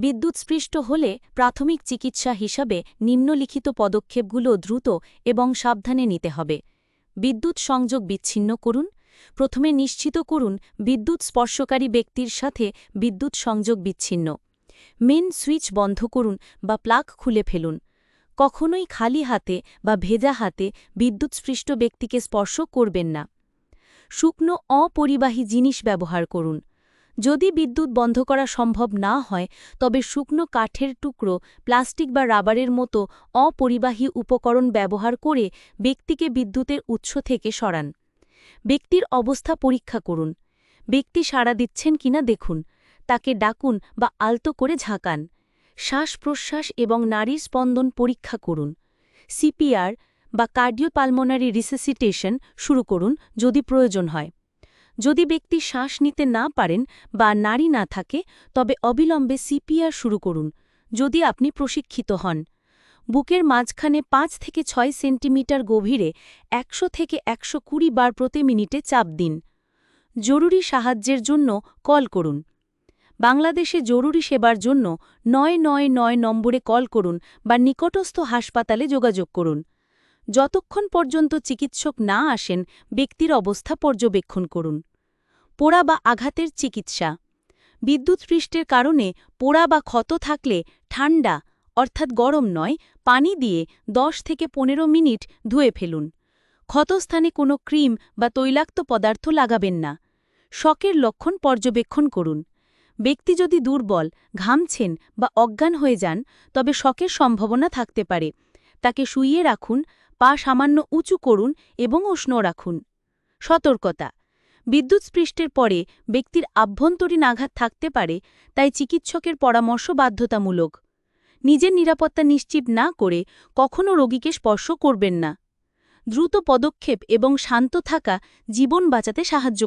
বিদ্যুৎস্পৃষ্ট হলে প্রাথমিক চিকিৎসা হিসাবে নিম্নলিখিত পদক্ষেপগুলো দ্রুত এবং সাবধানে নিতে হবে। বিদ্যুৎ সংযোগ বিচ্ছিন্ন করুন। প্রথমে নিশ্চিত করুন বিদ্যুৎ স্পর্শকারী ব্যক্তির সাথে বিদ্যুৎ সংযোগ বিচ্ছিন্ন। মেন সুইচ বন্ধ করুন বা প্লাগ খুলে ফেলুন। কখনোই খালি হাতে বা ভেজা হাতে বিদ্যুৎস্পৃষ্ট ব্যক্তিকে স্পর্শ করবেন না। শুকনো অপরিবাহী জিনিস ব্যবহার করুন। যদি বিদ্যুৎ বন্ধ করা সম্ভব না হয়, তবে শুকনো কাঠের টুকরো, প্লাস্টিক বা রাবারের মতো অপরিবাহী উপকরণ ব্যবহার করে ব্যক্তিকে বিদ্যুতের উৎস থেকে সরান। ব্যক্তির অবস্থা পরীক্ষা করুন। ব্যক্তি সাড়া দিচ্ছেন কিনা দেখুন। তাকে ডাকুন বা আলতো করে ঝাঁকান। শ্বাস প্রশ্বাস এবং নারীর স্পন্দন পরীক্ষা করুন। সিপিআর বা কার্ডিওপালমোনারি রিসেসিটেশন শুরু করুন যদি প্রয়োজন হয়। যদি ব্যক্তি শ্বাস নিতে না পারেন বা নারী না থাকে, তবে অবিলম্বে সিপিআর শুরু করুন, যদি আপনি প্রশিক্ষিত হন। বুকের মাঝখানে পাঁচ থেকে ছয় সেন্টিমিটার গভীরে একশো থেকে একশো কুড়ি বার প্রতি মিনিটে চাপ দিন। জরুরি সাহায্যের জন্য কল করুন। বাংলাদেশে জরুরি সেবার জন্য নয় নয় নয় নম্বরে কল করুন বা নিকটস্থ হাসপাতালে যোগাযোগ করুন। যতক্ষণ পর্যন্ত চিকিৎসক না আসেন, ব্যক্তির অবস্থা পর্যবেক্ষণ করুন। পোড়া বা আঘাতের চিকিৎসা। বিদ্যুৎস্পৃষ্টের কারণে পোড়া বা ক্ষত থাকলে ঠান্ডা, অর্থাৎ গরম নয়, পানি দিয়ে 10 থেকে পনেরো মিনিট ধুয়ে ফেলুন। ক্ষতস্থানে কোনো ক্রিম বা তৈলাক্ত পদার্থ লাগাবেন না। শকের লক্ষণ পর্যবেক্ষণ করুন। ব্যক্তি যদি দুর্বল, ঘামছেন বা অজ্ঞান হয়ে যান, তবে শকের সম্ভাবনা থাকতে পারে। তাকে শুইয়ে রাখুন, পা সামান্য উঁচু করুন এবং উষ্ণ রাখুন। সতর্কতা বিদ্যুৎস্পৃষ্টের পরে ব্যক্তির আভ্যন্তরীণ আঘাত থাকতে পারে, তাই চিকিৎসকের পরামর্শ বাধ্যতামূলক। নিজের নিরাপত্তা নিশ্চিত না করে কখনও রোগীকে স্পর্শ করবেন না। দ্রুত পদক্ষেপ এবং শান্ত থাকা জীবন বাঁচাতে সাহায্য